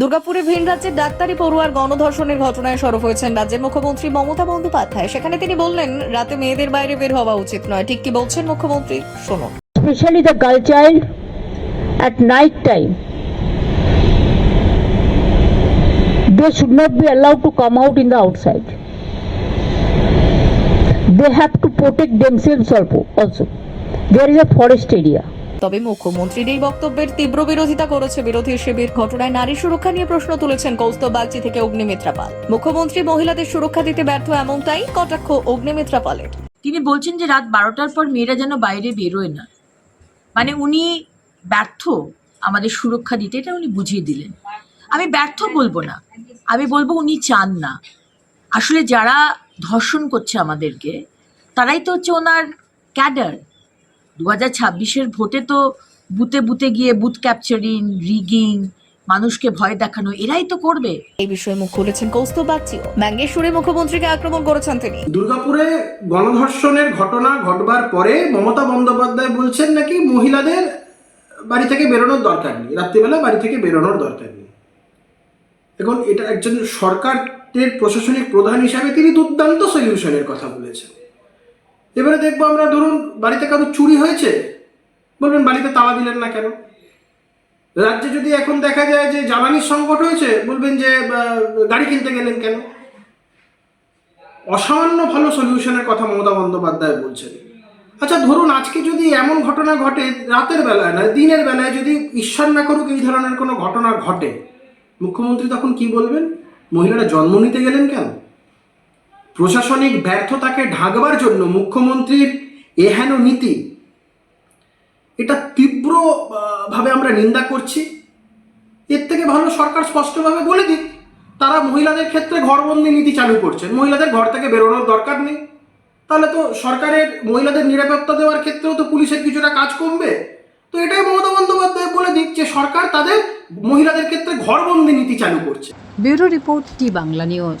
দুর্গাপুরে ভিন রাজ্যের ডাক্তারি পড়ুয়ার গণধর্ষণের ঘটনায় সরব হয়েছেন রাজ্যের মুখ্যমন্ত্রী মমতা বন্দ্যোপাধ্যায়। সেখানে তিনি বললেন, রাতে মেয়েদের বাইরে বের হওয়া উচিত নয়। ঠিক কি বলছেন মুখ্যমন্ত্রী? শোনো specially the girl child at night time they should not be allowed to come out in the outside they have to protect themselves also there is a forest area তবে মুখ্যমন্ত্রীর এই বক্তব্যের তীব্র বিরোধিতা করেছে বিরোধী শিবির। ঘটনায় নারী সুরক্ষা নিয়ে প্রশ্ন তুলেছেন কৌস্তব বাগচি থেকে অগ্নিমিত্রা পাল। মুখ্যমন্ত্রী মহিলাদের সুরক্ষা দিতে ব্যর্থ এমনটাই কটাক্ষ অগ্নিমিত্রা পালের। তিনি বলছেন যে রাত বারোটার পর মেয়েরা যেন বাইরে বেরোয় না। মানে উনি ব্যর্থ আমাদের সুরক্ষা দিতে, এটা উনি বুঝিয়ে দিলেন। আমি ব্যর্থ বলব না। আমি বলব উনি চান না। আসলে যারা ধর্ষণ করছে আমাদেরকে, তারাই তো হচ্ছে ওনার ক্যাডার। দু হাজার ছাব্বিশের ভোটে তো বুতে বুতে গিয়ে বুথ ক্যাপচারিং রিগিং মানুষকে ভয় দেখানো এরাই তো করবে। এই বিষয়ে মুখ খুলেছেন কৌস্তব বাগচিও। ব্যঙ্গের সুরে মুখ্যমন্ত্রীকে আক্রমণ করেছেন তিনি। দুর্গাপুরে গণধর্ষণের ঘটনা ঘটবার পরে মমতা বন্দ্যোপাধ্যায় বলছেন নাকি মহিলাদের বাড়ি থেকে বেরোনোর দরকার নেই। রাত্রিবেলা বাড়ি থেকে বেরোনোর দরকার নেই। এখন এটা একজন সরকারের প্রশাসনিক প্রধান হিসাবে তিনি দুর্দান্ত সলিউশনের কথা বলেছেন। এবারে দেখব আমরা, ধরুন বাড়িতে কারও চুরি হয়েছে, বলবেন বাড়িতে তালা দিলেন না কেন? রাজ্যে যদি এখন দেখা যায় যে জ্বালানির সংকট হয়েছে, বলবেন যে গাড়ি কিনতে গেলেন কেন? অসামান্য ভালো সলিউশনের কথা মমতা বন্দ্যোপাধ্যায় বলছেন। আচ্ছা ধরুন আজকে যদি এমন ঘটনা ঘটে, রাতের বেলায় না দিনের বেলায় যদি ঈশ্বর না করুক এই ধরনের কোনো ঘটনা ঘটে, মুখ্যমন্ত্রী তখন কি বলবেন? মহিলারা জন্ম নিতে গেলেন কেন? প্রশাসনিক ব্যর্থতাকে ঢাকবার জন্য মুখ্যমন্ত্রীর এহেন নীতি। এটা তীব্র ভাবে আমরা নিন্দা করছি। এর থেকে ভালো সরকার স্পষ্টভাবে বলে দিক, তারা মহিলাদের ক্ষেত্রে ঘরবন্দি নীতি চালু করছেন। মহিলাদের ঘর থেকে বেরোনোর দরকার নেই। তাহলে তো সরকারের মহিলাদের নিরাপত্তা দেওয়ার ক্ষেত্রেও তো পুলিশের কিছুটা কাজ কমবে। তো এটাই মমতা বন্দ্যোপাধ্যায় বলে দিক যে সরকার তাদের মহিলাদের ক্ষেত্রে ঘরবন্দি নীতি চালু করছে। Bureau report T Bangla news.